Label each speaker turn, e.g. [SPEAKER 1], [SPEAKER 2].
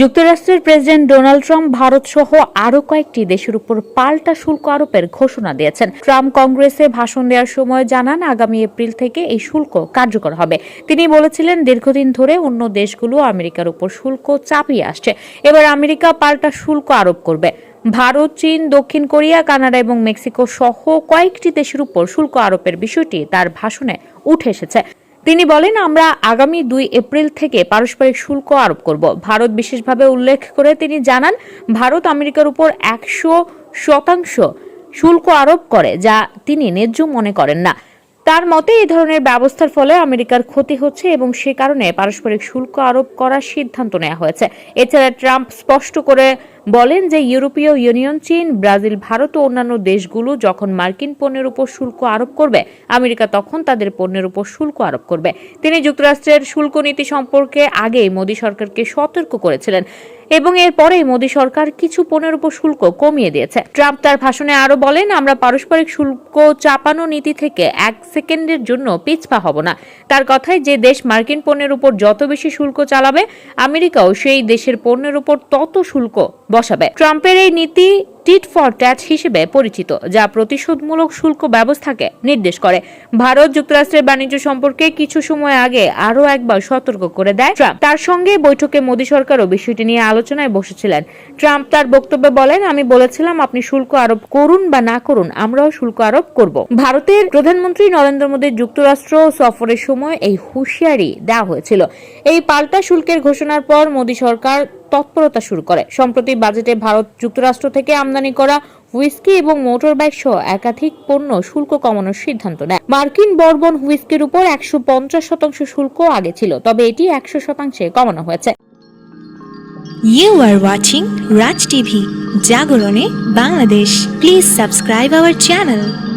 [SPEAKER 1] যুক্তরাষ্ট্রের president Donald Trump Bharat সহ আরও কয়েকটি দেশের উপর পাল্টা শুল্ক আরোপের ঘোষণা দিয়েছেন। ট্রাম্প কংগ্রেসে ভাষণ দেওয়ার সময় জানান, আগামী এপ্রিল থেকে এই শুল্ক কার্যকর হবে। তিনি বলেছিলেন, দীর্ঘদিন ধরে অন্য দেশগুলো আমেরিকার উপর শুল্ক চাপিয়ে আসছে। এবার আমেরিকা পাল্টা শুল্ক আরোপ করবে। ভারত, চীন, দক্ষিণ কোরিয়া, কানাডা এবং মেক্সিকো সহ কয়েকটি দেশের উপর শুল্ক আরোপের বিষয়টি তার ভাষণে উঠে এসেছে। তিনি বলেন, আমরা আগামী দুই এপ্রিল থেকে পারস্পরিক শুল্ক আরোপ করব। ভারত বিশেষভাবে উল্লেখ করে তিনি জানান, ভারত আমেরিকার উপর একশো শতাংশ শুল্ক আরোপ করে, যা তিনি ন্যায্য মনে করেন না। তার মতে এই ধরনের ব্যবস্থার ফলে আমেরিকার ক্ষতি হচ্ছে এবং সে কারণে পারস্পরিক শুল্ক আরোপ করার সিদ্ধান্ত নেওয়া হয়েছে। এছাড়া ট্রাম্প স্পষ্ট করে বলেন যে, ইউরোপীয় ইউনিয়ন, চীন, ব্রাজিল, ভারত ও অন্যান্য দেশগুলো যখন মার্কিন পণ্যের উপর শুল্ক আরোপ করবে, আমেরিকা তখন তাদের পণ্যের উপর শুল্ক আরোপ করবে। তিনি যুক্তরাষ্ট্রের শুল্ক নীতি সম্পর্কে আগেই মোদী সরকারকে সতর্ক করেছিলেন। এবং এরপরে মোদী সরকার কিছু পণ্যের উপর শুল্ক কমিয়ে দিয়েছে। ট্রাম্প তার ভাষণে আরও বলেন, আমরা পারস্পরিক শুল্ক চাপানো নীতি থেকে এক সেকেন্ডের জন্য পিছপা হব না। তার কথায়, যে দেশ মার্কিন পণ্যের উপর যত বেশি শুল্ক চালাবে, আমেরিকাও সেই দেশের পণ্যের উপর তত শুল্ক বসাবে। ট্রাম্পের এই নীতি টিট ফর ট্যাট হিসেবে পরিচিত, যা প্রতিশোধমূলক শুল্ক ব্যবস্থাকে নির্দেশ করে। ভারত যুক্তরাষ্ট্রের বাণিজ্য সম্পর্কে কিছু সময় আগে আরও একবার সতর্ক করে দেয় ট্রাম্প। তার সঙ্গে বৈঠকে মোদী সরকারও বিষয়টি নিয়ে আলোচনায় বসেছিলেন। ট্রাম্প তার বক্তব্যে বলেন, আমি বলেছিলাম আপনি শুল্ক আরোপ করুন বা না করুন, আমরাও শুল্ক আরোপ করব। ভারতের প্রধানমন্ত্রী নরেন্দ্র মোদীর যুক্তরাষ্ট্র সফরের সময় এই হুঁশিয়ারি দেওয়া হয়েছিল। এই পাল্টা শুল্কের ঘোষণার পর মোদী সরকার তৎপরতা শুরু করে সম্প্রতি বাজেটে ভারত যুক্তরাষ্ট্র থেকে আমদানি করা হুইস্কি এবং মোটর বাইক সহ একাধিক পণ্য শুল্ক কমানোর সিদ্ধান্ত নেয় মার্কিন বর্বন হুইস্কির উপর একশো পঞ্চাশ শতাংশ শুল্ক আগে ছিল তবে এটি একশো শতাংশে কমানো হয়েছে
[SPEAKER 2] You are watching Raj TV, Jagorone, Bangladesh. Please subscribe our channel.